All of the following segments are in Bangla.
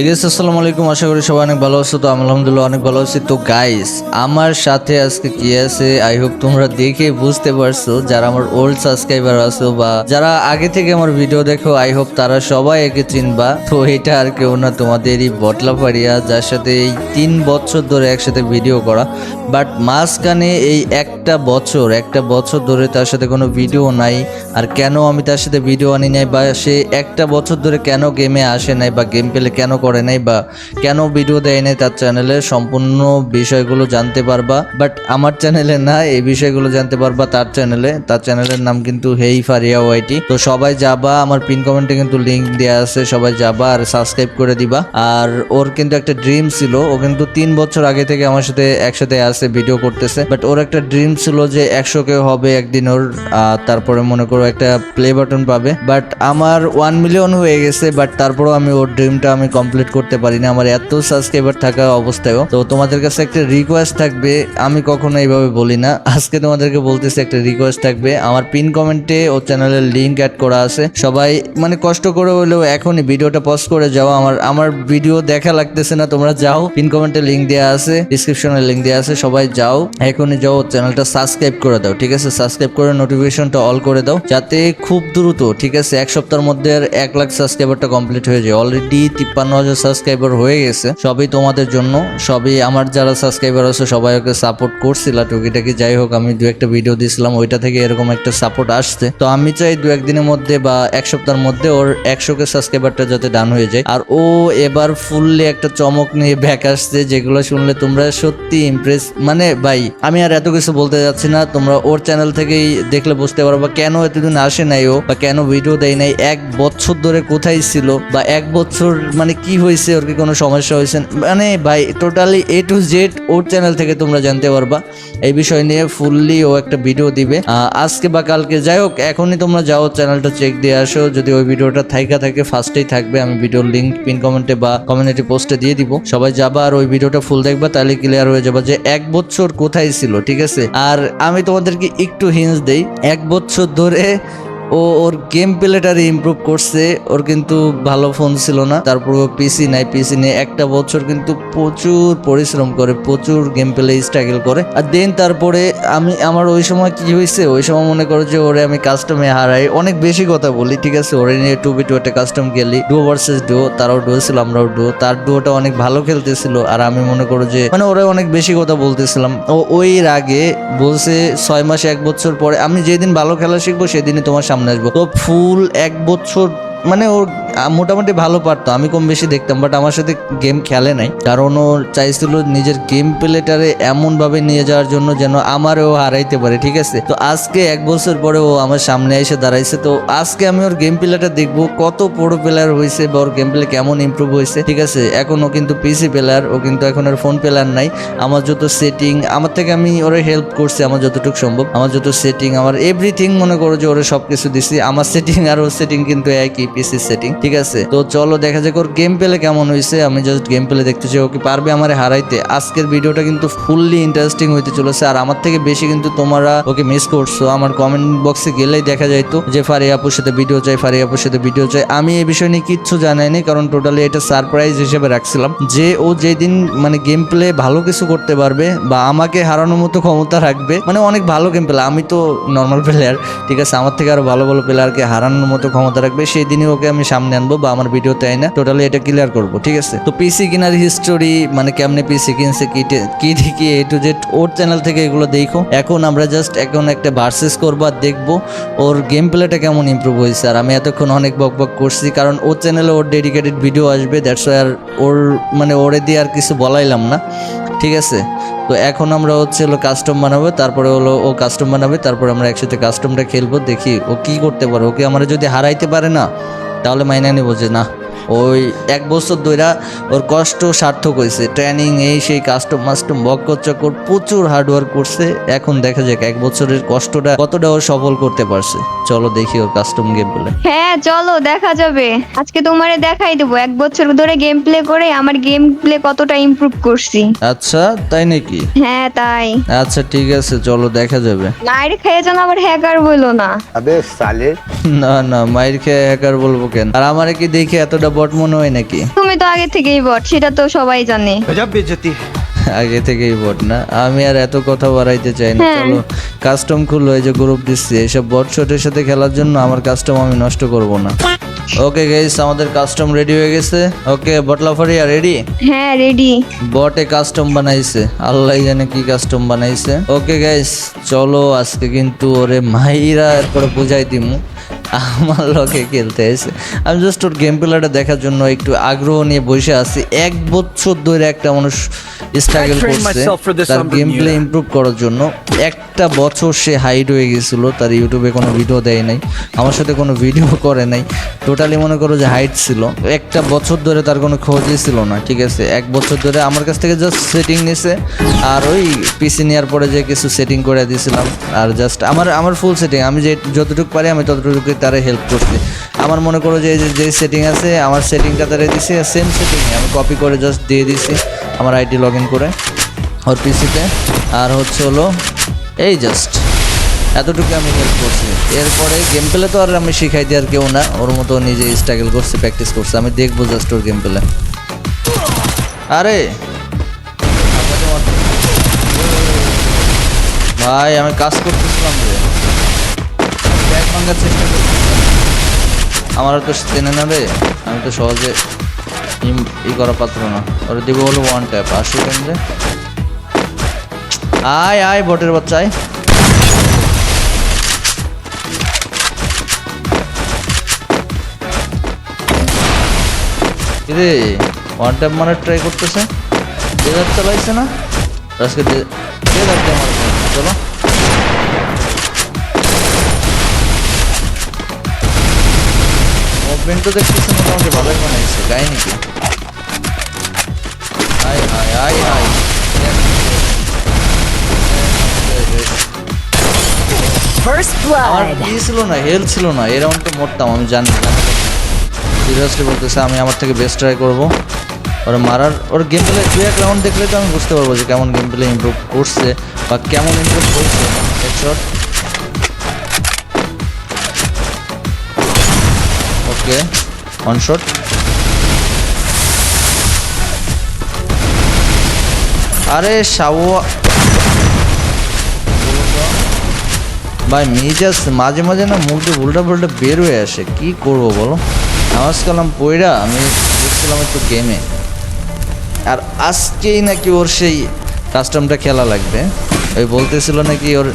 এগেস আসসালামু আলাইকুম। আশা করি সবাই অনেক ভালো আছো। তো আলহামদুলিল্লাহ অনেক ভালো আছি। তো গাইস আমার সাথে আজকে কি আছে? আই হোপ তোমরা দেখে বুঝতে পারছ। যারা আমার ওল্ড সাবস্ক্রাইবার আছো বা যারা আগে থেকে আমার ভিডিও দেখো আই হোপ তারা সবাই একে চিনবা। তো এটা আর কেউ না, তোমাদেরই বটলা পাড়িয়া যার সাথে এই তিন বছর ধরে একসাথে ভিডিও করা। বাট মাঝখানে এই একটা বছর একটা বছর ধরে তার সাথে কোনো ভিডিও নাই। আর কেন আমি তার সাথে ভিডিও আনি নাই বা সে একটা বছর ধরে কেন গেমে আসে নাই বা গেম পেলে কেন করে নাই বা কেন ভিডিও দেয় নাই তার চ্যানেলে সম্পূর্ণ বিষয়গুলো জানতে পারবা। বাট আমার চ্যানেলে না, এই বিষয়গুলো জানতে পারবা তার চ্যানেলে তার চ্যানেলের নাম কিন্তু হেই ফারিয়া ওয়াইটি তো সবাই যাবা, আমার পিন কমেন্টে কিন্তু লিংক দেওয়া আছে, সবাই যাবা আর সাবস্ক্রাইব করে দিবা। আর ওর কিন্তু একটা ড্রিম ছিল, ও কিন্তু তিন বছর আগে থেকে আমার সাথে একসাথে আছে ভিডিও করতেছে। বাট ওর একটা ড্রিম ছিল যে একশো কে হবে একদিন ওর তারপরে মনে করো একটা প্লে বাটন পাবে। বাট আমার ওয়ান মিলিয়ন হয়ে গেছে বাট তারপরেও আমি ওর ড্রিমটা আমি কমপ্লিট করতে পারি না আমার এত সাবস্ক্রাইবার থাকা অবস্থায়ও। তো তোমাদের কাছে একটা রিকোয়েস্ট থাকবে, আমি কখনো এইভাবে বলি না। আজকে তোমাদেরকে বলতেছি একটা রিকোয়েস্ট থাকবে। আমার পিন কমেন্টে ও চ্যানেলের লিঙ্ক অ্যাড করা আছে। সবাই মানে কষ্ট করে হলেও এখনই ভিডিওটা পজ করে যাও। আমার আমার ভিডিও দেখা লাগতেছে না, তোমরা যাও। পিন কমেন্টে লিঙ্ক দেওয়া আছে ডিসক্রিপশনে লিঙ্ক দেওয়া আছে, সবাই যাও। এখনই যাও চ্যানেলটা সাবস্ক্রাইব করে দাও, ঠিক আছে? সাবস্ক্রাইব করে নোটিফিকেশনটা অল করে দাও, যাতে খুব দ্রুত, ঠিক আছে? এক সপ্তাহের মধ্যে এক লাখ সাবস্ক্রাইবারটা কমপ্লিট হয়ে যায়। অলরেডি তিপ্পান্ন হাজার সাবস্ক্রাইবার হয়ে গেছে, সবই তোমাদের জন্য, সবই আমার যারা সাবস্ক্রাইবার আছে সবাই ওকে সাপোর্ট করছিল, টুকিটাকি যাই হোক, আমি দু একটা ভিডিও দিয়েছিলাম ওইটা থেকে এরকম একটা সাপোর্ট আসছে। তো আমি চাই দু একদিনের মধ্যে বা এক সপ্তাহের মধ্যে ওর একশো কে সাবস্ক্রাইবারটা যাতে ডান হয়ে যায়। আর ও এবার ফুললি একটা চমক নিয়ে ব্যাক আসছে, যেগুলো শুনলে তোমরা সত্যি ইমপ্রেস মানে ভাই, আমি আর এত কিছু বলতে যাচ্ছি না, তোমরা ওর চ্যানেল থেকেই দেখলে বুঝতে পারো বা কেন এতদিন আসে নাই ও, বা কেন ভিডিও দেয় নাই, এক বছর ধরে কোথায় ছিল, বা এক বছর মানে কি হয়েছে? ওর কি কোনো সমস্যা হয়েছে? মানে ভাই টোটালি এ টু জেড ওর চ্যানেল থেকে তোমরা জানতে পারবা। এই বিষয় নিয়ে ফুললি ও একটা ভিডিও দিবে। আজকে বা কালকে, যাই হোক, এখনই তোমরা যাও চ্যানেলটা চেক দিয়ে আসো। যদি ওই ভিডিওটা থাইকা থাকে ফার্স্টেই থাকবে। আমি ভিডিওর লিঙ্ক পিন কমেন্টে বা কমিউনিটি পোস্টে দিয়ে দিব। সবাই যাবা আর ওই ভিডিওটা ফুল দেখবা, তাহলে ক্লিয়ার হয়ে যাবে যে এক বছর কোথায় ছিল, ঠিক আছে? আর আমি তোমাদেরকে একটু হিন্স দেই। এক বছর ধরে ও ওর গেম প্লেটারে ইমপ্রুভ করছে, ওর কিন্তু ভালো ফোন ছিল না। তারপর পিসি নাই পিসি নেই একটা বছর কিন্তু প্রচুর পরিশ্রম করে, প্রচুর গেম প্লে স্ট্রাগল করে। আর দেন তারপরে আমি, আমার ওই সময় কি হয়েছে ওই সময় মনে করো যে ওরে আমি কাস্টমে হারাই। অনেক বেশি কথা বলি, ঠিক আছে? ওরে নিয়ে টু বি টু একটা কাস্টম খেলি। ডুও ভার্সেস ডুও তারাও ডুও ছিল, আমরাও ডুও তার ডুওটা অনেক ভালো খেলতেছিল, আর আমি মনে করো যে মানে ওরা অনেক বেশি কথা বলতেছিলাম। ও ওই আগে বলছে ছয় মাস, এক বছর পরে, আমি যেদিন ভালো খেলা শিখব, সেদিনই তোমার সামনে আসব। তো ফুল এক বছর মানে ওর মোটামুটি ভালো পারতো। আমি কম বেশি দেখতাম বাট আমার সাথে গেম খেলে নাই। কারণ ও চাইছিল নিজের গেম প্লেটারে এমন ভাবে নিয়ে যাওয়ার জন্য যেন আমারও হারাইতে পারে, ঠিক আছে? তো আজকে এক বছর পরে ও আমার সামনে এসে দাঁড়াইছে। তো আজকে আমি ওর গেম প্লেটা দেখব, কত বড় প্লেয়ার হয়েছে বা ওর গেম প্লে কেমন ইমপ্রুভ হয়েছে ঠিক আছে? এখন ও কিন্তু পিসি প্লেয়ার ও কিন্তু এখন আর ফোন প্লেয়ার নাই। আমার যত সেটিং আমার থেকে আমি ওরে হেল্প করছি, আমার যতটুকু সম্ভব। আমার যত সেটিং আমার এভরিথিং মনে করো যে ওরে সবকিছু দিছি। আমার সেটিং আর ওর সেটিং কিন্তু একই। পিসি সেটিং ঠিক আছে? তো চলো দেখা যাক ওর গেম প্লে কেমন হয়েছে আমি জাস্ট গেম প্লে দেখতে চাই ও কি পারবে আমার হারাইতে। আজকের ভিডিওটা কিন্তু ফুললি ইন্টারেস্টিং হইতে চলেছে। আর আমার থেকে বেশি কিন্তু তোমরা ওকে মিস করছ। আমার কমেন্ট বক্সে গেলেই দেখা যাইতো যে ফারি আপুর সাথে ভিডিও চাই ফারি আপুর সাথে ভিডিও চাই। আমি এই বিষয় নিয়ে কিচ্ছু জানাইনি কারণ টোটালি এটা সারপ্রাইজ হিসেবে রাখছিলাম যে ও যেদিন মানে গেম প্লে ভালো কিছু করতে পারবে বা আমাকে হারানোর মতো ক্ষমতা রাখবে মানে অনেক ভালো গেম প্লে আমি তো নর্মাল প্লেয়ার ঠিক আছে? আমার থেকে আরও ভালো ভালো প্লেয়ারকে হারানোর মতো ক্ষমতা রাখবে সেই দিনই ওকে আমি সামনে আনব বা আমার ভিডিওতে আই না টোটালি এটা ক্লিয়ার করব, ঠিক আছে? তো পিসি কেনার হিস্টোরি মানে কেমনে পিসি কিনছে, কি কি দেখি এ টু জেড ওর চ্যানেল থেকে এগুলো দেখো। এখন আমরা জাস্ট এখন একটা ভার্সেস করব আর দেখব ওর গেম প্লেটা কেমন ইমপ্রুভ হয়েছে। আর আমি এতক্ষণ অনেক বক বক করছি, কারণ ওর চ্যানেলে ওর ডেডিকেটেড ভিডিও আসবে দ্যাটস আর ওর মানে ওরে দিয়ে আর কিছু বলাইলাম না, ঠিক আছে? তো এখন আমরা হচ্ছে হলো কাস্টম বানাবো, তারপরে হলো ও কাস্টম বানাবে, তারপরে আমরা একসাথে কাস্টমটা খেলব, দেখি ও কি করতে পারে। ওকে আমরা যদি হারাইতে পারে না, তাহলে মাইনে নেব যে না। ওই এক বছর ধরা ওর কষ্ট সার্থক হয়েছে ট্রেনিং এই সেই কাস্টম মাস্টম বক্কর চক্কর প্রচুর হার্ডওয়ার্ক করছে। এখন দেখা যাক এক বছরের কষ্টটা কতটা ও সফল করতে পারছে। চলো দেখি ওর কাস্টম গেম বলে হ্যাঁ চলো দেখা যাবে। আজকে তোমারে দেখাই দেবো। এক বছর ধরে গেম প্লে করে আমার গেম প্লে কতটা ইমপ্রুভ করছি। আচ্ছা তাই নাকি? হ্যাঁ তাই। আচ্ছা ঠিক আছে চলো দেখা যাবে। মায়ের খেয়ে যেন আবার হ্যাকার বলো না। আবে সালে? না না মায়ের খেয়ে হ্যাকার বলব কেন? আর আমারে কি দেখে এতটা বট মনে হয় নাকি? তুমি তো আগে থেকেই বট সেটা তো সবাই জানে। আগে থেকেই বট না? আমি আর এত কথা বাড়াইতে চাই না। হ্যাঁ। চলো কাস্টম খুল হয়ে যে গ্রুপ দিচ্ছি। এসব বট শটের সাথে খেলার জন্য আমার কাস্টম আমি নষ্ট করব না। ওকে গাইস আমাদের কাস্টম রেডি হয়ে গেছে। ওকে বটলাফারিয়া রেডি হ্যাঁ রেডি বটে কাস্টম বানাইছে। আল্লাহ জানে কি কাস্টম বানাইছে। ওকে গাইস চলো আজকে কিন্তু ওরে মাইরা এরপরে বুঝাই দিমু। আমার লগে খেলতে এসে। আমি জাস্ট ওর গেম প্লেটা দেখার জন্য একটু আগ্রহ নিয়ে বসে আছি। এক বছর ধরে একটা মানুষ স্ট্রাগল করছে তার গেম প্লে. ইমপ্রুভ করার জন্য। একটা বছর সে হাইড হয়ে গেছিল তার ইউটিউবে কোনো ভিডিও দেয় নাই আমার সাথে কোনো ভিডিও করে নাই। টোটালি মনে করো যে হাইট ছিল। একটা বছর ধরে তার কোনো খোঁজই ছিল না ঠিক আছে? এক বছর ধরে আমার কাছ থেকে জাস্ট সেটিং নিছে আর ওই পিসি নেওয়ার পরে যে কিছু সেটিং করে দিয়েছিলাম আর জাস্ট আমার আমার ফুল সেটিং আমি যে যতটুকু পারি আমি ততটুকু তারে হেল্প করছি। আমার মনে করো যে, যে- সেটিং আছে, আমার সেটিংটা তারা দিছি সেম সেটিং আমি কপি করে জাস্ট দিয়ে দিছি আমার আইডি লগ ইন করে ওর পিসিতে আর হচ্ছে হলো, এই জাস্ট এতটুকু আমি হেল্প করছি। এরপরে গেম প্লে তো আর আমি শিখাই দিই আর কেউ না, ওর মতো নিজে স্ট্রাগল করছে প্র্যাকটিস করছে। আমি দেখব জাস্ট ওর গেম প্লে আরে! ভাই, আমি কাজ করতেছিলাম রে ভাঙার চেষ্টা করতেছিলাম আমার তো চেনে না রে আমি তো সহজে ই করা পাত্র না। ওরা দিব হলো ওয়ান ট্যাপ আসু কেন্দ্রে আয় আয়, বটের বাচ্চা, আয়। রে ওয়ান ট্যাপ মারার ট্রাই করতেছে? ডেজার চালাইছে না? আজকে ডেজার দিয়ে মারছে চলো। মুভমেন্ট তো দেখতেছি মোটামুটি ভালোই বানাইছে গায়ে নাকি? আয় আয় আয় আমার. ছিল না ছিল না তো মরতাম আমি জানি সিরিয়াসলি বলতেছে আমি আমার থেকে বেস্ট ট্রাই করব। ওর মারার ওর গেম প্লে দু এক রাউন্ড দেখলে তো আমি বুঝতে পারব যে কেমন গেম প্লে ইমপ্রুভ করছে বা কেমন ইমপ্রুভ করছে। হেডশট ওয়ান শট আরে ভাই, মেজাজ মাঝে মাঝে না মুখ দিয়ে উল্টা পুল্টা বের হয়ে আসে। কি করব বলো? নামাজ কালাম পইরা আমি দেখছিলাম একটু গেমে আর আজকেই নাকি ওর সেই কাস্টমটা খেলা লাগবে। ওই বলতেছিল নাকি ওর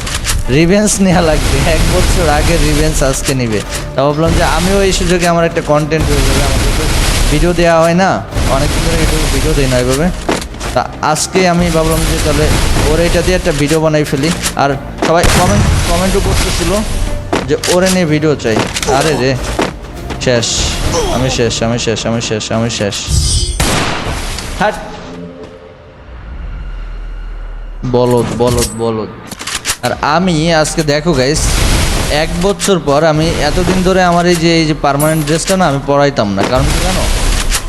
রিভেন্স নেওয়া লাগবে। এক বছর আগে রিভেন্স আজকে নিবে। তা ভাবলাম যে আমিও এই সুযোগে আমার একটা কন্টেন্ট হয়ে যাবে। আমাকে তো ভিডিও দেওয়া হয় না। অনেকদিন ধরে ইউটিউবে ভিডিও দেই না এভাবে। তা আজকে আমি ভাবলাম যে তাহলে ওর এটা দিয়ে একটা ভিডিও বানাই ফেলি। আর সবাই কমেন্ট কমেন্টও করতেছিল যে ওরে নিয়ে ভিডিও চাই। আরে রে। শেষ। আমি শেষ আমি শেষ আমি শেষ আমি শেষ। হাট। বলদ বলদ বলদ। আর আমি আজকে দেখো গাইস এক বছর পর আমি এতদিন ধরে আমার এই যে এই যে পার্মানেন্ট ড্রেসটা না আমি পরাইতাম না। কারণ কি জানো?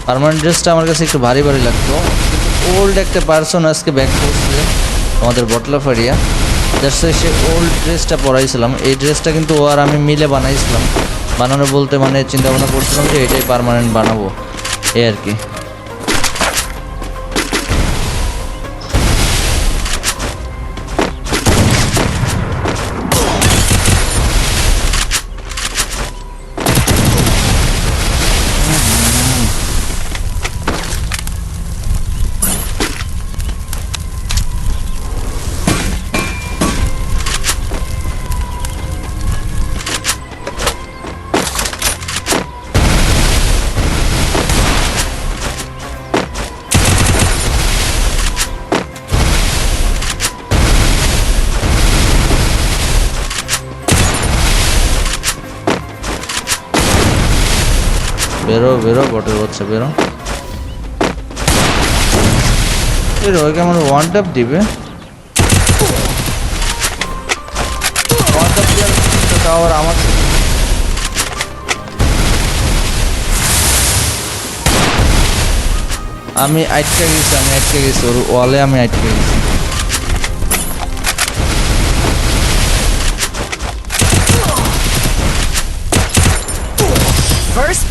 পারমানেন্ট ড্রেসটা আমার কাছে একটু ভারী ভারী লাগতো। ওল্ড একটা পার্সন আজকে ব্যাক করছে, আমাদের বটলা ফাড়িয়া জাস্ট সে ওল্ড ড্রেসটা পরাইছিলাম। এই ড্রেসটা কিন্তু ও আর আমি মিলে বানাইছিলাম। বানানো বলতে মানে চিন্তা ভাবনা করছিলাম যে এটাই পার্মানেন্ট বানাবো। এই আর কি। বেরো বেরো বটের বাচ্চা বেরো। এর ওকে আমার ওয়ান ট্যাপ দিবে? তাও আবার আমার আমি আটকে গেছি, আমি আটকে গেছি, ওর ওয়ালে আমি আটকে গেছি।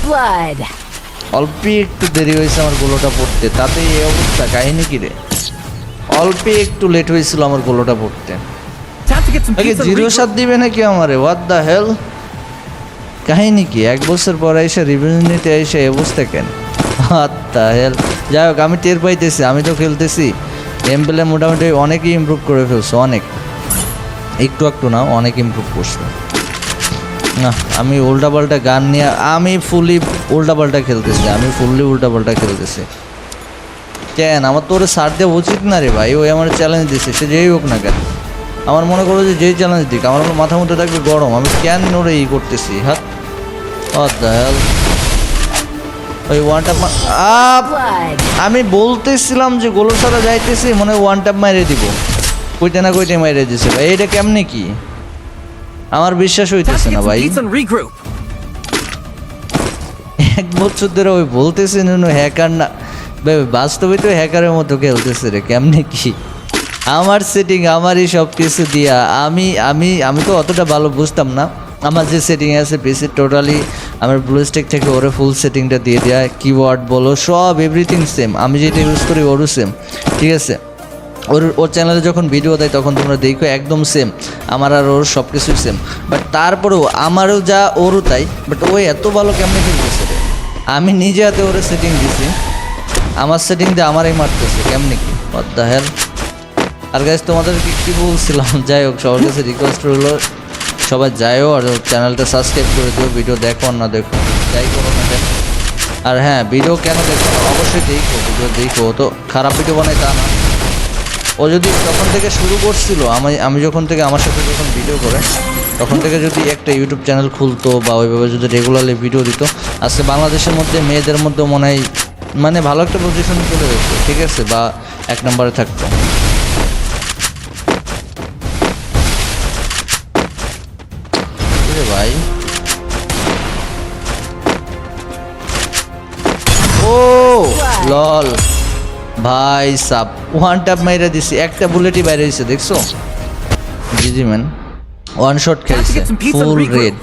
Blood. অল্প একটু দেরি হয়েছে আমার গোলোটা পড়তে। তাতে এই অবস্থা কাহিনী কি রে? অল্প একটু লেট হয়েছিল আমার গোলোটা পড়তে। জিরো সাত দিবে নাকি আমারে? হোয়াট দ্য হেল কাহিনী কি? এক বছর পরে এসে রিভিউ নিতে এসে এই অবস্থা কেন? দ্য হেল যাই হোক আমি টের পাইতেছি আমি তো খেলতেছি। এমপেলে মোটামুটি অনেকই ইমপ্রুভ করে ফেলছো অনেক। একটু একটু না অনেক ইমপ্রুভ করছে। না, আমি উল্টাপাল্টা গান নিয়ে, আমি ফুলি উল্টাপাল্টা খেলতেছি, আমি ফুললি উল্টাপাল্টা খেলতেছি। কেন? আমার তো ওরে সার দেওয়া উচিত না রে ভাই ওই আমার চ্যালেঞ্জ দিছে, সে যেই হোক না কেন। আমার মনে করো যে যেই চ্যালেঞ্জ দিক, আমার মাথা মধ্যে থাকবে গরম, আমি কেন ওরে ই করতেছি, হাত? ওই ওয়ান টাপ আপ! আমি বলতেছিলাম যে গোলো ছাড়া যাইতেছি, মনে হয় ওয়ান টাপ মাইরে দিব। কইতে না কইতে মাইরে দিছে ভাই এটা কেমনে কি? আমার বিশ্বাস হইতেছে না ভাই। এক বছর ধরে ওই বলতেছে নুনু হ্যাকার না। ভাই বাস্তবে তো হ্যাকারের মতো খেলতেছে রে কেমনে কি? আমার সেটিং আমারই সব কিছু দিয়া আমি আমি আমি তো অতটা ভালো বুঝতাম না। আমার যে সেটিং আছে পিসি টোটালি আমার ব্লু স্টেক থেকে ওরে ফুল সেটিংটা দিয়ে দেওয়া কিওয়ার্ড বলো সব এভরিথিং সেম আমি যেটা ইউজ করি ওরও সেম ঠিক আছে? ওর ওর চ্যানেলে যখন ভিডিও দেয়, তখন তোমরা দেখো একদম সেম আমার আর ওর সব কিছুই সেম বাট তারপরেও আমারও যা ওরও তাই। বাট ও এত ভালো কেমনে খেলতেছে আমি নিজে হাতে ওরে সেটিং দিছি। আমার সেটিং দিয়ে আমারই মারতেছে। কেমনে কি? দ্য হেল আর গাইজ তোমাদেরকে কি বলছিলাম? যাই হোক, সবার কাছে রিকোয়েস্ট রইল, সবাই যাইও আর চ্যানেলটা সাবস্ক্রাইব করে দিও ভিডিও দেখো না দেখো। যাই করো না আর হ্যাঁ ভিডিও কেন দেখো? অবশ্যই দেখো ভিডিও দেখো। তো খারাপ ভিডিও বানায় তা না। ও যদি তখন থেকে শুরু করছিল, আমি আমি যখন থেকে আমার সাথে যখন ভিডিও করে, তখন থেকে যদি একটা ইউটিউব চ্যানেল খুলতো বা ওইভাবে যদি রেগুলারলি ভিডিও দিত, আজকে বাংলাদেশের মধ্যে মেয়েদের মধ্যে মনে হয় মানে ভালো একটা পজিশন চলে যেত ঠিক আছে? বা এক নম্বরে থাকতো। ভাই। ও, লল। ভাই সাপ ওয়ান ট্যাপ মাইরা দিছি একটা বুলেটই বাইরে দিছে দেখছ? G G man one shot খেলছে ফুল রেড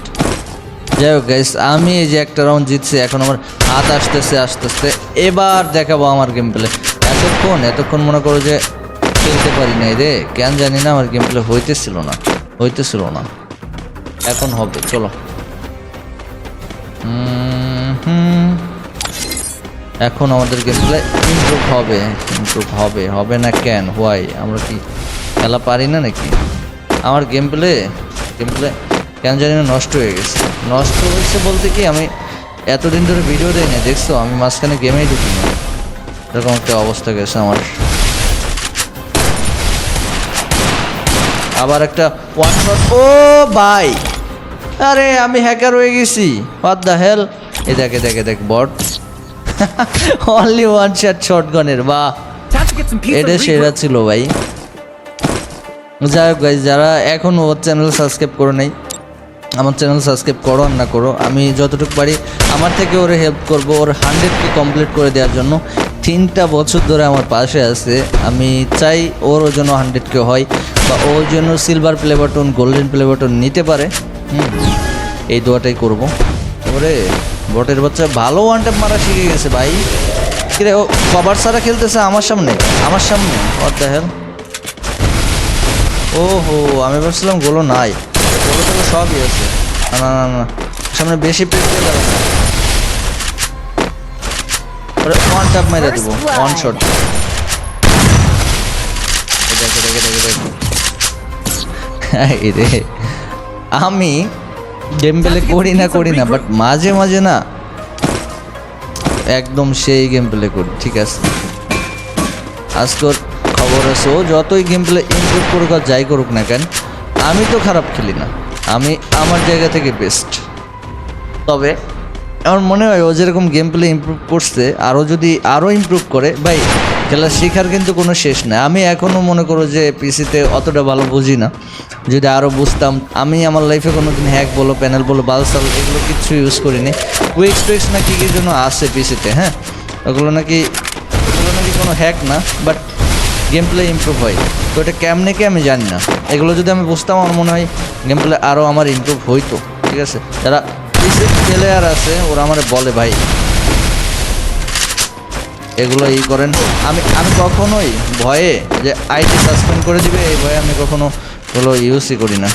যাই হোক গাইস আমি এই যে একটা রাউন্ড জিতছি এখন আমার হাত আসতেছে আস্তে আস্তে এবার দেখাবো আমার গেম প্লে এতক্ষণ এতক্ষণ মনে করো যে খেলতে পারি নাই রে। কেন জানি না আমার গেম প্লে হইতেছিল না হইতেছিল না। এখন হবে চলো। হুম। এখন আমাদের গেম প্লে ইমপ্রুভ হবে ইমপ্রুভ হবে হবে না কেন? হোয়াই আমরা কি খেলা পারি না নাকি? আমার গেম প্লে গেম প্লে কেন জানি না নষ্ট হয়ে গেছে। নষ্ট হয়েছে বলতে কি, আমি এতদিন ধরে ভিডিও দেই না দেখছ? আমি মাঝখানে গেমেই ঢুকি না এরকম একটা অবস্থা গেছে আমার। আবার একটা ওয়ান শট ও বাই আরে, আমি হ্যাকার হয়ে গেছি। হোয়াট দ্য হেল এ দেখে দেখে দেখ বট অনলি ওয়ান শট শটগানের pizza এটা সেরা ছিল ভাই। যাই হোক guys, যারা এখন ওর চ্যানেল সাবস্ক্রাইব করো নাই আমার চ্যানেল সাবস্ক্রাইব করো আর না করো আমি যতটুকু পারি আমার থেকে ওরে হেল্প করব ওর হান্ড্রেডকে কমপ্লিট করে দেওয়ার জন্য। তিনটা বছর ধরে আমার পাশে আছে আমি চাই ওর জন্য হান্ড্রেডকে হয় বা ওর জন্য silver play button golden play button নিতে পারে। হুম, এই দোয়াটাই করব। ওরে। বটের বাচ্চা ভালো ওয়ান ট্যাপ মারা শিখে গেছে ভাই। কিরে ও কভার ছাড়া খেলতেছে আমার সামনে আমার সামনে হেল ও হো আমি ভাবছিলাম গোলো নাই। গোলো টোলো সবই আছে। না না না সামনে বেশি পেট যাবে না। ওয়ান ট্যাপ মেরে দেবো ওয়ান শট দেখে দেখে দেখে দেখে। রে আমি গেম প্লে করি না করি না বাট মাঝে মাঝে না। একদম সেই গেম প্লে করি ঠিক আছে? আজকের খবর আছে ও যতই গেম প্লে ইমপ্রুভ করুক আর যাই করুক না কেন আমি তো খারাপ খেলি না। আমি আমার জায়গা থেকে বেস্ট তবে আমার মনে হয় ও যেরকম গেম প্লে ইমপ্রুভ করছে আরও যদি আরও ইমপ্রুভ করে ভাই খেলা শেখার কিন্তু কোনো শেষ নাই। আমি এখনও মনে করো যে পিসিতে অতটা ভালো বুঝি না। যদি আরও বুঝতাম, আমি আমার লাইফে কোনো দিন হ্যাক বলো প্যানেল বলো বালসাল এগুলো কিচ্ছু ইউজ করিনি। কুইক টুইক্স না কী কী জন্য আসে পিসিতে হ্যাঁ? ওগুলো নাকি ওগুলো নাকি কোনো হ্যাক না বাট গেম প্লে ইমপ্রুভ হয়। তো এটা কেমনে কি আমি জানি না। এগুলো যদি আমি বুঝতাম, আমার মনে হয় গেম প্লে আরও আমার ইমপ্রুভ হইতো, ঠিক আছে? যারা পিসি প্লেয়ার আছে, ওরা আমার বলে, ভাই এগুলো ই করেন। আমি আমি কখনোই ভয়ে যে আইটি সাসপেন্ড করে দিবে, এই ভয়ে আমি কখনো এগুলো ইউজই করি না।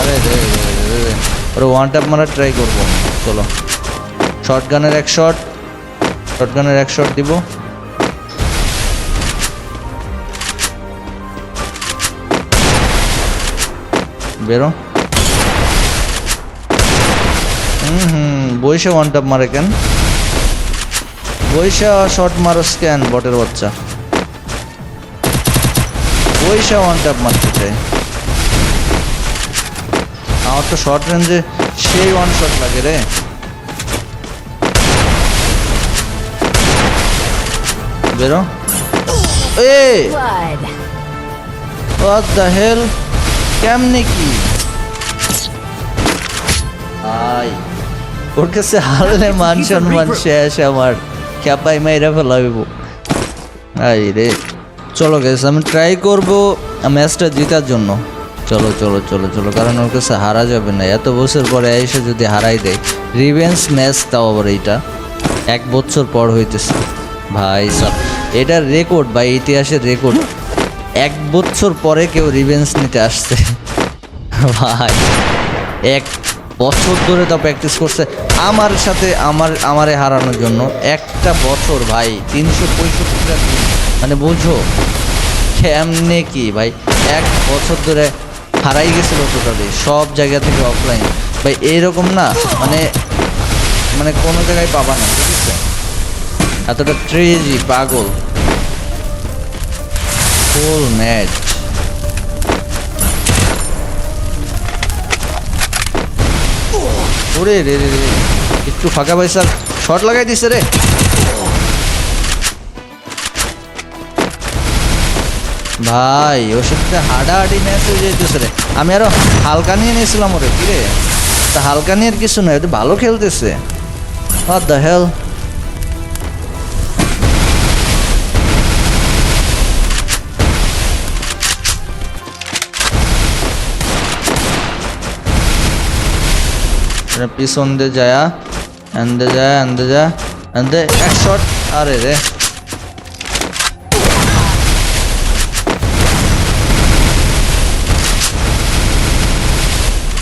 আরে ওয়ান ট্যাপ মারা ট্রাই করব। চলো। শর্ট গানের এক শট শর্ট গানের এক শট দিব। বেরো। হুম হুম, বইসে ওয়ান ট্যাপ মারে কেন? বইসা শর্ট মারস স্ক্যান বটের বাচ্চা। বইসা ওয়ান ট্যাপ মারতে চাই। আমার তো শর্ট রেঞ্জে সেই ওয়ান শট লাগে রে। বেরো। এ হোয়াট দ্য হেল কেমনে কি? আই। ওর কাছে হারলে মান সম্মান শেষ আমার। খ্যাপাই মাইরা ফেলাইব আই রে। চলো গেছে আমি ট্রাই করব ম্যাচটা জেতার জন্য। চলো চলো চলো চলো, কারণ ওর কাছে হারা যাবে না। এত বছর পরে এসে যদি হারাই দেয় রিভেন্স ম্যাচ তাও আবার এইটা। এক বছর পর হইতেছে। ভাই সাব এটা রেকর্ড বা ইতিহাসের রেকর্ড এক বছর পরে কেউ রিভেন্স নিতে আসছে। ভাই, এক বছর ধরে তা প্র্যাকটিস করছে। আমার সাথে, আমার, আমারে হারানোর জন্য একটা বছর, ভাই, তিনশো পঁয়ষট্টিটা মানে বুঝো কেমনে কি, ভাই? এক বছর ধরে হারাই গেছিল টোটালি সব জায়গা থেকে অফলাইন ভাই এইরকম না মানে মানে কোনো জায়গায় পাবা না ঠিক আছে এতটা ট্রেজি পাগল। ফুল ম্যাচ ওরে রে রে রে। একটু ফাঁকা পয়সার শর্ট লাগাই দিছে রে। ভাই, ওর সাথে হাডাহাডি ম্যাচ যেতেছে রে। আমি আরও হালকা নিয়ে নিয়েছিলাম ওরে, কি রে? তা হালকা নিয়ে আর কিছু নয় ভালো খেলতেছে। What the hell? পিছন দিয়ে যায়া এন্দে যায় এন্দে যা এন্দে এক শট আরে রে।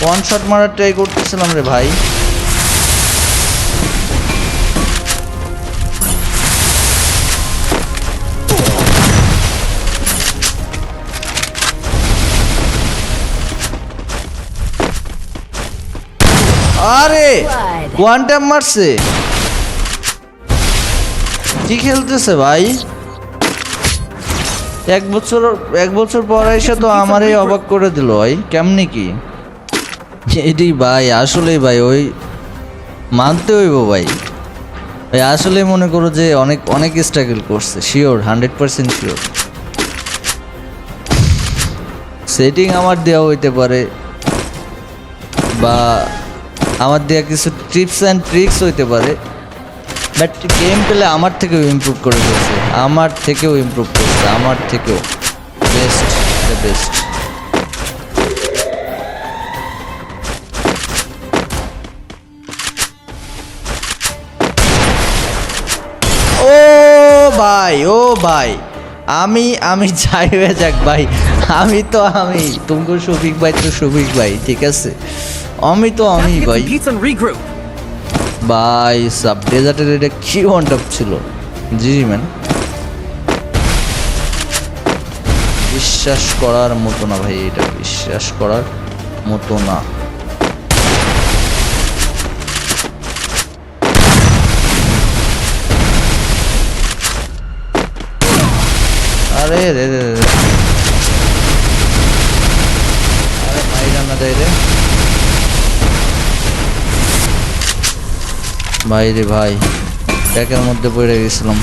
ওয়ান শট মারার ট্রাই করতেছিলাম রে ভাই। আরে ওয়ান ট্যাপ মারছে। কি খেলতেছে ভাই? এক বছর এক বছর পর এসে তো আমারই অবাক করে দিল ভাই কেমনি কি? এটি ভাই আসলেই ভাই ওই মানতে হইব ভাই। ভাই আসলে মনে করো যে অনেক অনেক স্ট্রাগল করছে sure hundred percent sure setting আমার দেওয়া হইতে পারে বা আমার দেওয়া কিছু টিপস অ্যান্ড ট্রিক্স হইতে পারে বাট গেম পেলে আমার থেকেও ইমপ্রুভ করে দিয়েছে। আমার থেকেও ইমপ্রুভ করছে, আমার থেকেও। বেস্ট দ্য বেস্ট ও ভাই ও ভাই, আমি আমি যাই হয়ে যাক ভাই, আমি তো, আমি। তুমি শফিক ভাই তো শফিক ভাই, ঠিক আছে? আমি তো আমি ভাই। ভাই সাব ডেজার্টের এটা কি ওয়ান টপ ছিল? জি ম্যান বিশ্বাস করার মতো না ভাই এটা বিশ্বাস করার মতো না। আরে রে রে রে রে। আরে ভাই রান্না দেয় রে। ভাই রে ভাই ট্যাকের মধ্যে পড়ে গেছিলাম।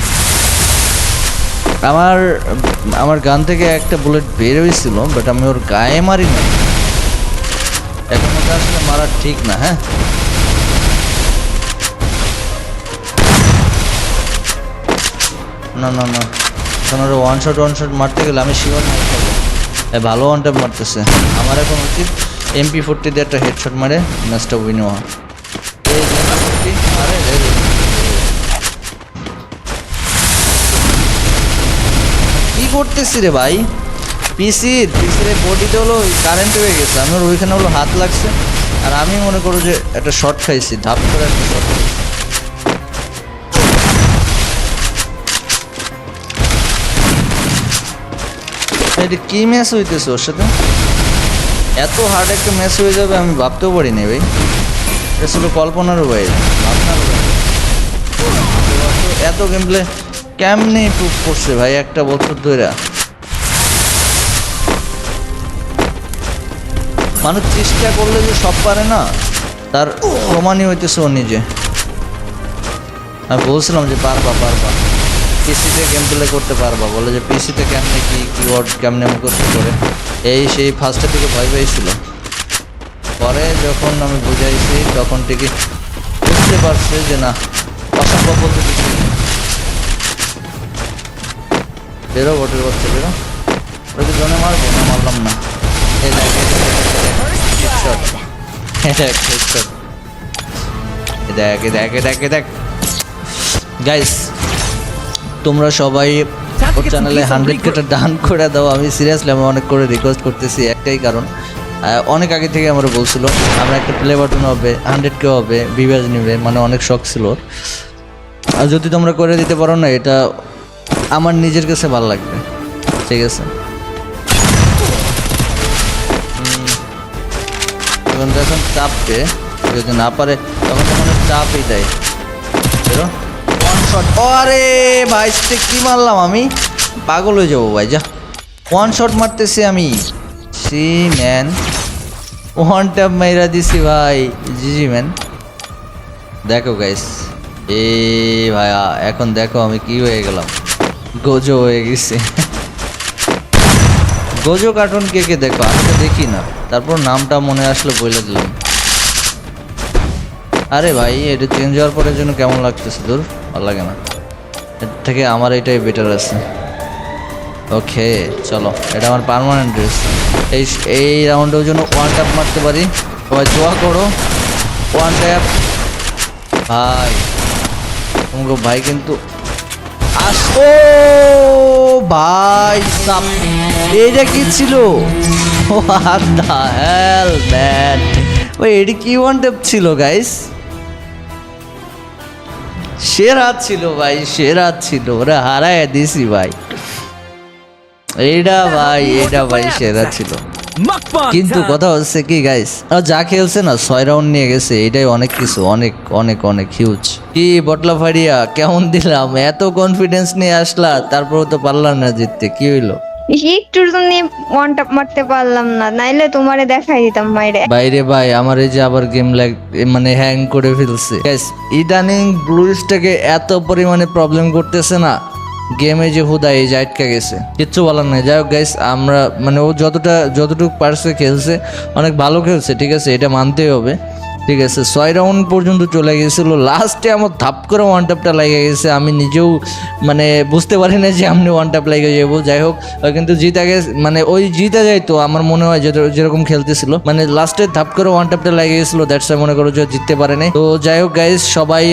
আমার আমার গান থেকে একটা বুলেট বের হয়েছিল বাট আমি ওর গায়ে মারি না এখন ওটা আসলে মারা ঠিক না হ্যাঁ? না না না, এখন ওরা ওয়ান শট ওয়ান শট মারতে গেলে আমি শিওর মার খাব ভালো ওয়ান ট্যাপ মারতেছে। আমার এখন উচিত এমপি ফোরটি দিয়ে একটা হেডশট মারে ম্যাচটা উইন হওয়া। করতেছি রে ভাই। পিসির পিসির বডিতে হলো কারেন্ট হয়ে গেছে। আমার ওইখানে হলো হাত লাগছে। আর আমি মনে করো যে একটা শর্ট খাইছি, ধাপ করে একটা শর্ট এটা কি ম্যাচ হইতেছে ওর সাথে? এত হার্ড একটা ম্যাচ হয়ে যাবে আমি ভাবতেও পারিনি ভাই। এটা ছিল কল্পনারও বাইরে। ভাবনারও এত গেম প্লে কেমনে প্রুভ করছে ভাই একটা বছর ধরে মানুষ চেষ্টা করলে যে সব পারে না, তার প্রমাণই হইতেছে ও নিজে। আমি বলছিলাম যে পারবা পারবা। পিসিতে গেম প্লে করতে পারবা। বলে যে পিসিতে কেমনে কি কিওয়ার্ড কেমনে মুখস্থ করে? এই সেই ফার্স্টের দিকে ভয় পেয়েছিল। পরে যখন আমি বুঝাইছি, তখন ঠিকই বুঝতে পারছে যে না অসম্ভব বলতে বেরো বটের বাচ্চা বেরো। ওকে জনে মারবো? না মারলাম না। এই দেখ দেখ, দেখ, দেখ দেখ এই দেখ এই দেখ গাইস তোমরা সবাই ওর চ্যানেলে হান্ড্রেড কেটে ডান করে দাও। আমি সিরিয়াসলি আমি অনেক করে রিকোয়েস্ট করতেছি একটাই কারণ। অনেক আগে থেকে আমরা বলছিল আমরা একটা প্লে বাটন হবে হান্ড্রেড কে হবে বিভাজ নিবে মানে অনেক শখ ছিল আর যদি তোমরা করে দিতে পারো না এটা আমার নিজের কাছে ভালো লাগবে। ঠিক আছে? এখন তো এখন চাপবে, যদি না পারে, তখন তো মানে চাপই দেয়। বেরো। ওয়ান শট আরে ভাই কি মারলাম আমি? পাগল হয়ে যাব ভাই, যা। ওয়ান শট মারতেছি আমি। C, man. ওয়ান ট্যাপ মাইরা দিছি ভাই জি জি ম্যান। দেখো গাইস এ ভাইয়া, এখন দেখো আমি কি হয়ে গেলাম। গোজো হয়ে গেছে। গোজো কার্টুন কে কে দেখো? আজকে দেখি না। তারপর নামটা মনে আসলো বলে দিলাম। আরে ভাই, এটা চেঞ্জ হওয়ার পরের জন্য কেমন লাগতেছে দূর? ভালো লাগে না। এর থেকে আমার এটাই বেটার আছে। ওকে, চলো। এটা আমার পার্মানেন্ট ড্রেস এই এই রাউন্ডের জন্য ওয়ান ট্যাপ মারতে পারি। সবাই দোয়া করো। ওয়ান ট্যাপ ভাই, তোমাকে ভাই কিন্তু আসো ভাই সাপ এইটা কি ছিল? হোয়াট দ্য হেল ম্যান ভাই এটি কি ওয়ান ট্যাপ ছিল গাইস সেরা ছিল, ভাই, সেরা ছিল। ওরা হারায় দিছি, ভাই। এইটা, ভাই এটা ভাই, সেরা ছিল। কিন্তু কথা হচ্ছে কি গাইস যা খেলছে না ছয় রাউন্ড নিয়ে গেছে এটাই অনেক কিছু অনেক অনেক অনেক হিউজ কি বটলা ফাড়িয়া কেমন দিলাম? এত কনফিডেন্স নিয়ে আসলা তারপরেও তো পারলাম না জিততে কি হইল? একটুর জন্য ওয়ান টাপ মারতে পারলাম না নাইলে তোমারে দেখাই দিতাম মাইরে বাইরে ভাই আমার এই যে আবার গেম লাগ মানে হ্যাং করে ফেলছে। ইদানিং ব্লুইসটাকে এত পরিমাণে প্রবলেম করতেছে না গেমে যে হুদা, এই যে আটকা গেছে। কিচ্ছু বলার নাই। যাই হোক গাইস আমরা মানে ও যতটা যতটুকু পারছে খেলছে, অনেক ভালো খেলছে, ঠিক আছে? এটা মানতেই হবে। ঠিক আছে, ছয় রাউন্ড পর্যন্ত চলে গেছিল। লাস্টে আমার ধাপ করে ওয়ান ট্যাপটা লেগে গেছে। আমি নিজেও মানে বুঝতে পারি না যে আমি ওয়ান ট্যাপ লেগে যাব। যাই হোক কিন্তু জিতা গেছে মানে ওই জিতা যাইতো আমার মনে হয় যেরকম খেলতেছিল। মানে লাস্টে ধাপ করে ওয়ান ট্যাপটা লেগে গেছিল দ্যাটস মনে করো যে জিততে পারে নাই। তো যাই হোক গাইজ সবাই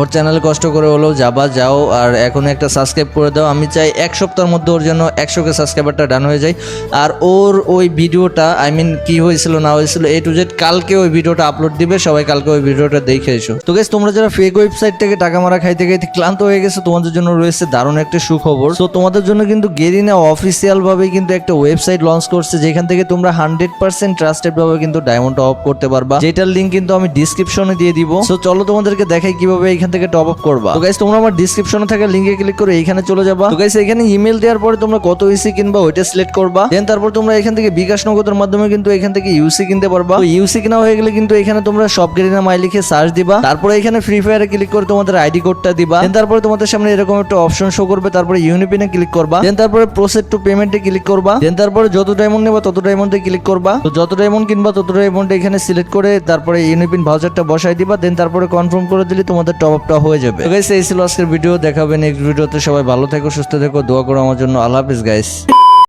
ওর চ্যানেলে কষ্ট করে হলেও যাবা, যাও, আর এখন একটা সাবস্ক্রাইব করে দাও। আমি চাই এক সপ্তাহের মধ্যে ওর জন্য একশো কে সাবস্ক্রাইবারটা ডান হয়ে যায়। আর ওর ওই ভিডিওটা আই মিন কি হয়েছিল, না হয়েছিল এ টু জেড কালকে ওই ভিডিওটা আপলোড দিবে, সবাই কালকে ওই ভিডিওটা দেখে এসো। তো গাইজ তোমরা যারা ফেক ওয়েবসাইট থেকে টাকা মারা খাইতে খাইতে ক্লান্ত হয়ে গেছে, তোমাদের জন্য রয়েছে দারুণ একটা সুখবর। তো তোমাদের জন্য কিন্তু গেরিনা অফিসিয়াল ভাবে কিন্তু একটা ওয়েবসাইট লঞ্চ করছে, যেখান থেকে তোমরা হান্ড্রেড পার্সেন্ট ট্রাস্টেড ভাবে কিন্তু ডায়মন্ড অফ করতে পারবা। যেটার লিঙ্ক কিন্তু আমি ডিসক্রিপশনে দিয়ে দিব। তো চলো তোমাদেরকে দেখাই কীভাবে এখান থেকে টপ আপ করবা। তো গাইজ তোমরা আমার ডিসক্রিপশনে থাকা লিঙ্কে ক্লিক করে এখানে চলে যাবা। তো গাইজ এখানে ইমেল দেওয়ার পরে তোমরা কত ইসি কিনবা, ওইটা সিলেক্ট করবা। দেন তারপর তোমরা এখান থেকে বিকাশ নগদের মাধ্যমে কিন্তু এখান থেকে ইউসি কিনতে পারবা। ইউসি কিনা হয়ে গেলে কিন্তু এখানে তোমরা সব গেরিনা মাই লিখে সার্চ দিবা। তারপরে এখানে ফ্রি ফায়ারে ক্লিক করে তোমাদের আইডি কোডটা দিবা। দেন তারপরে তোমাদের সামনে এরকম একটা অপশন শো করবে। তারপরে ইউনিপিনে ক্লিক করবা। দেন তারপরে প্রসেস টু পেমেন্টে ক্লিক করবা। দেন তারপরে যত ডায়মন্ড নেবা, তত ডায়মন্ডে ক্লিক করবা। তো যত ডায়মন্ড কিনবা, তত ডায়মন্ড এখানে সিলেক্ট করে তারপরে ইউনিপিন ভাউচারটা বসাই দিবা। দেন তারপরে কনফার্ম করে দিলে তোমাদের টপ আপটা হয়ে যাবে। তো গাইস এই ছিল আজকের ভিডিও দেখাবে নেক্সট ভিডিওতে সবাই ভালো থেকো, সুস্থ থেকো। দোয়া করো আমার জন্য। আল্লাহ হাফিজ গাইস